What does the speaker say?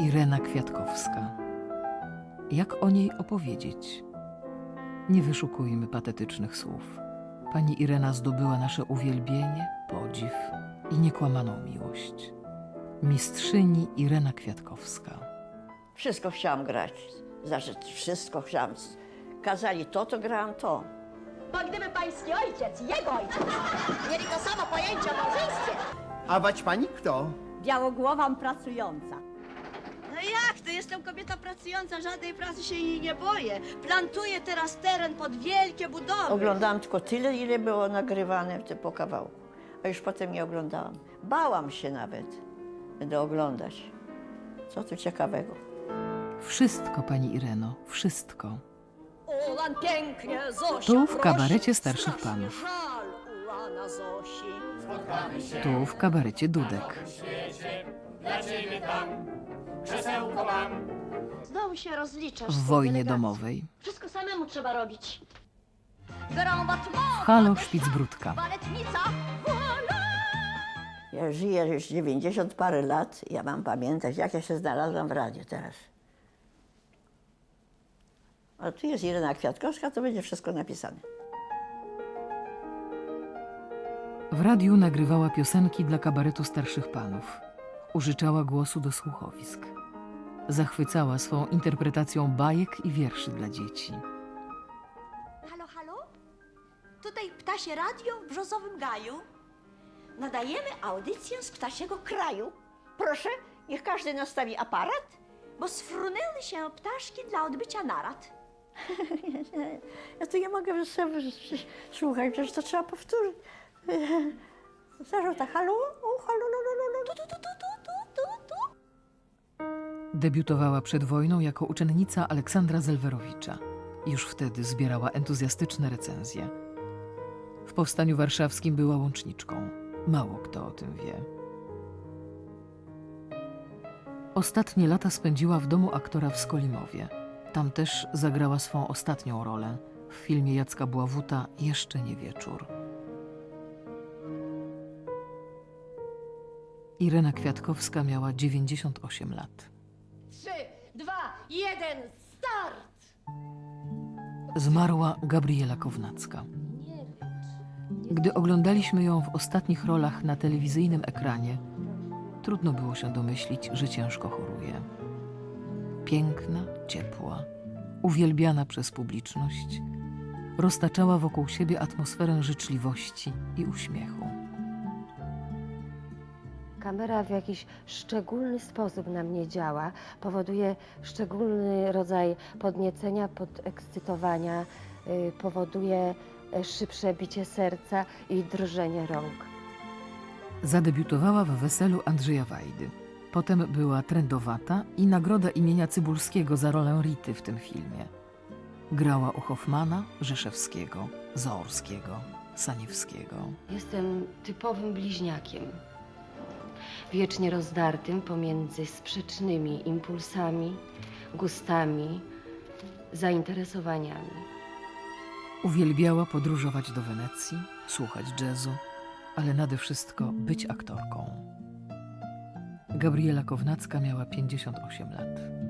Irena Kwiatkowska. Jak o niej opowiedzieć? Nie wyszukujmy patetycznych słów. Pani Irena zdobyła nasze uwielbienie, podziw i niekłamaną miłość. Mistrzyni Irena Kwiatkowska. Wszystko chciałam grać. Znaczy, wszystko chciałam. Kazali to, to grałam to. Bo gdyby pański ojciec, jego ojciec, mieli to samo pojęcie o małżeństwie, A bać pani kto? białogłowam pracująca. To? Jestem kobieta pracująca, żadnej pracy się jej nie boję. Plantuję teraz teren pod wielkie budowy. Oglądałam tylko tyle, ile było nagrywane w- po kawałku. A już potem nie oglądałam. Bałam się nawet. Będę oglądać. Co tu ciekawego? Wszystko, pani Ireno, wszystko. Tu w kabarecie starszych strasznie panów. żal Ulana Zosi. Tu w kabarecie Dudek. Znowu się rozliczasz. W z wojnie domowej. Wszystko samemu trzeba robić. Halo baletnica, voilà! Ja żyję już 90 parę lat. Ja mam pamiętać, jak ja się znalazłam w radiu teraz. A tu jest Irena Kwiatkowska, to będzie wszystko napisane. W radiu nagrywała piosenki dla kabaretu starszych panów. Użyczała głosu do słuchowisk. Zachwycała swą interpretacją bajek i wierszy dla dzieci. Halo, halo? Tutaj Ptasie Radio w Brzozowym Gaju. Nadajemy audycję z ptasiego kraju, Proszę, niech każdy nastawi aparat. bo sfrunęły się ptaszki dla odbycia narad. Ja tu nie mogę sobie słuchać, przecież to trzeba powtórzyć. Zarzuta, halo, lo, lo, lo, lo. Tu, tu, tu, tu, tu, tu, tu. Debiutowała przed wojną jako uczennica Aleksandra Zelwerowicza. Już wtedy zbierała entuzjastyczne recenzje. W powstaniu warszawskim była łączniczką. Mało kto o tym wie. Ostatnie lata spędziła w domu aktora w Skolimowie. Tam też zagrała swą ostatnią rolę w filmie Jacka Bławuta Jeszcze nie wieczór. Irena Kwiatkowska miała 98 lat. Trzy, dwa, jeden, start! Zmarła Gabriela Kownacka. Gdy oglądaliśmy ją w ostatnich rolach na telewizyjnym ekranie, trudno było się domyślić, że ciężko choruje. Piękna, ciepła, uwielbiana przez publiczność, roztaczała wokół siebie atmosferę życzliwości i uśmiechu. Kamera w jakiś szczególny sposób na mnie działa, powoduje szczególny rodzaj podniecenia, podekscytowania, y, powoduje e, szybsze bicie serca i drżenie rąk. Zadebiutowała w weselu Andrzeja Wajdy. Potem była trendowata i nagroda imienia Cybulskiego za rolę Rity w tym filmie. Grała u Hoffmana, Rzeszewskiego, Zaorskiego, Saniewskiego. Jestem typowym bliźniakiem, wiecznie rozdartym pomiędzy sprzecznymi impulsami, gustami, zainteresowaniami. Uwielbiała podróżować do Wenecji, słuchać jazzu, ale nade wszystko być aktorką. Gabriela Kownacka miała 58 lat.